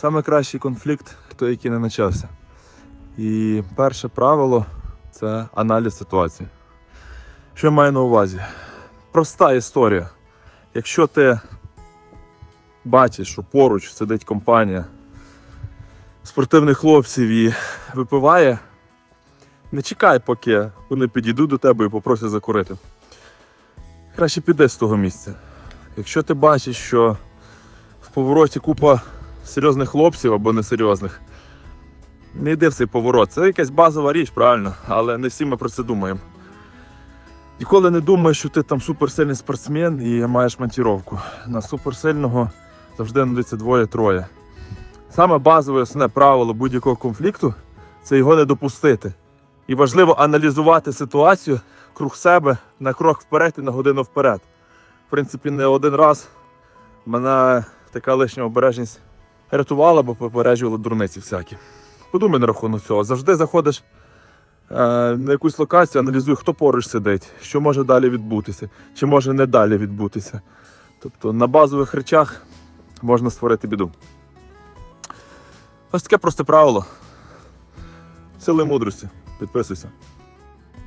Саме кращий конфлікт, той, який не почався. І перше правило це аналіз ситуації. Що я маю на увазі? Проста історія. Якщо ти бачиш, що поруч сидить компанія спортивних хлопців і випиває, не чекай, поки вони підійдуть до тебе і попросять закурити. Краще піди з того місця. Якщо ти бачиш, що в повороті купа серйозних хлопців або несерйозних, не йди в цей поворот. Це якась базова річ, правильно, але не всі ми про це думаємо. Ніколи не думай, що ти там суперсильний спортсмен і маєш монтіровку. На суперсильного завжди знайдеться двоє-троє. Саме базове основне правило будь-якого конфлікту це його не допустити. І важливо аналізувати ситуацію круг себе на крок вперед і на годину вперед. В принципі, не один раз мене така лишня обережність рятувала, бо попереджували дурниці всякі. Подумай на рахунок цього. Завжди заходиш е, на якусь локацію, аналізуй, хто поруч сидить, що може далі відбутися, чи може не далі відбутися. Тобто на базових речах можна створити біду. Ось таке просте правило. Сили мудрості. Підписуйся.